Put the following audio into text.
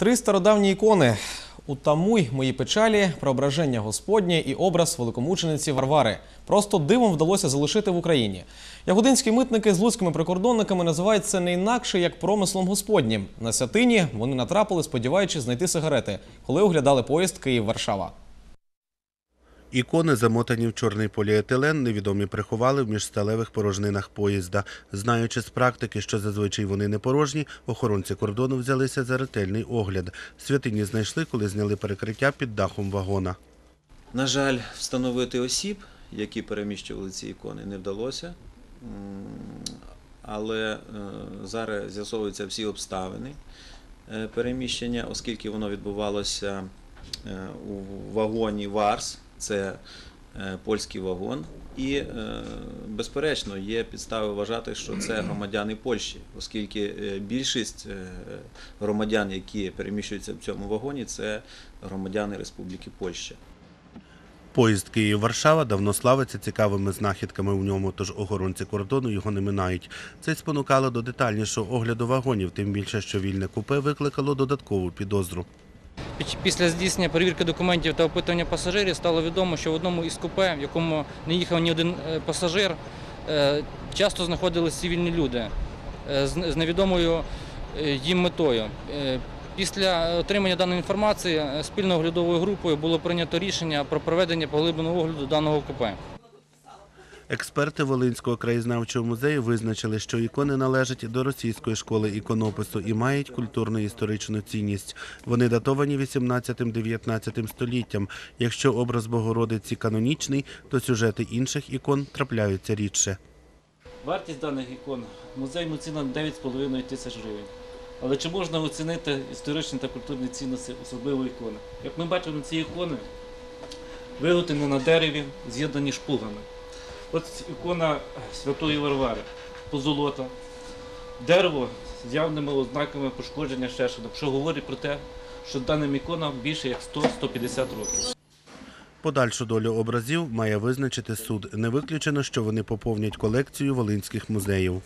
Три стародавні ікони Утамуй мої печалі, Преображення Господнє і образ великомучениці Варвари. Просто дивом вдалося залишити в Україні. Ягодинські митники з луцькими прикордонниками називають це не інакше як промислом Господнім. На святині вони натрапили, сподіваючись знайти сигарети, коли оглядали поїзд Київ-Варшава. Ікони, замотані в чорний поліетилен, невідомі приховали в міжсталевих порожнинах поїзда. Знаючи з практики, що зазвичай вони не порожні, охоронці кордону взялися за ретельний огляд. Святині знайшли, коли зняли перекриття під дахом вагона. На жаль, встановити осіб, які переміщували ці ікони, не вдалося. Але е, зараз з'ясовуються всі обставини е, переміщення, оскільки воно відбувалося е, у вагоні Варс, це е, польський вагон. І, е, безперечно, є підстави вважати, що це громадяни Польщі, оскільки е, більшість громадян, які переміщуються в цьому вагоні, це громадяни Республіки Польща. Поїзд Київ-Варшава давно славиться цікавими знахідками в ньому, тож охоронці кордону його не минають. Це спонукало до детальнішого огляду вагонів, тим більше, що вільне купе викликало додаткову підозру. Після здійснення перевірки документів та опитування пасажирів стало відомо, що в одному із купе, в якому не їхав ні один е, пасажир, е, часто знаходились цивільні люди е, з невідомою їм метою. Після отримання даної інформації спільною оглядовою групою було прийнято рішення про проведення поглибленого огляду даного купе. Експерти Волинського краєзнавчого музею визначили, що ікони належать до російської школи іконопису і мають культурну історичну цінність. Вони датовані 18-19 століттям. Якщо образ Богородиці канонічний, то сюжети інших ікон трапляються рідше. Вартість даних ікон музейну ціна 9,5 тисяч гривень. Але чи можна оцінити історичні та культурні цінності особливо ікони? Як ми бачимо, ці ікони виготовлені на дереві, з'єднані шпугами. От ікона Святої Варвари, позолота, дерево з явними ознаками пошкодження шершенок, що говорить про те, що даним іконам більше як 100-150 років. Подальшу долю образів має визначити суд. Не виключено, що вони поповнять колекцію волинських музеїв.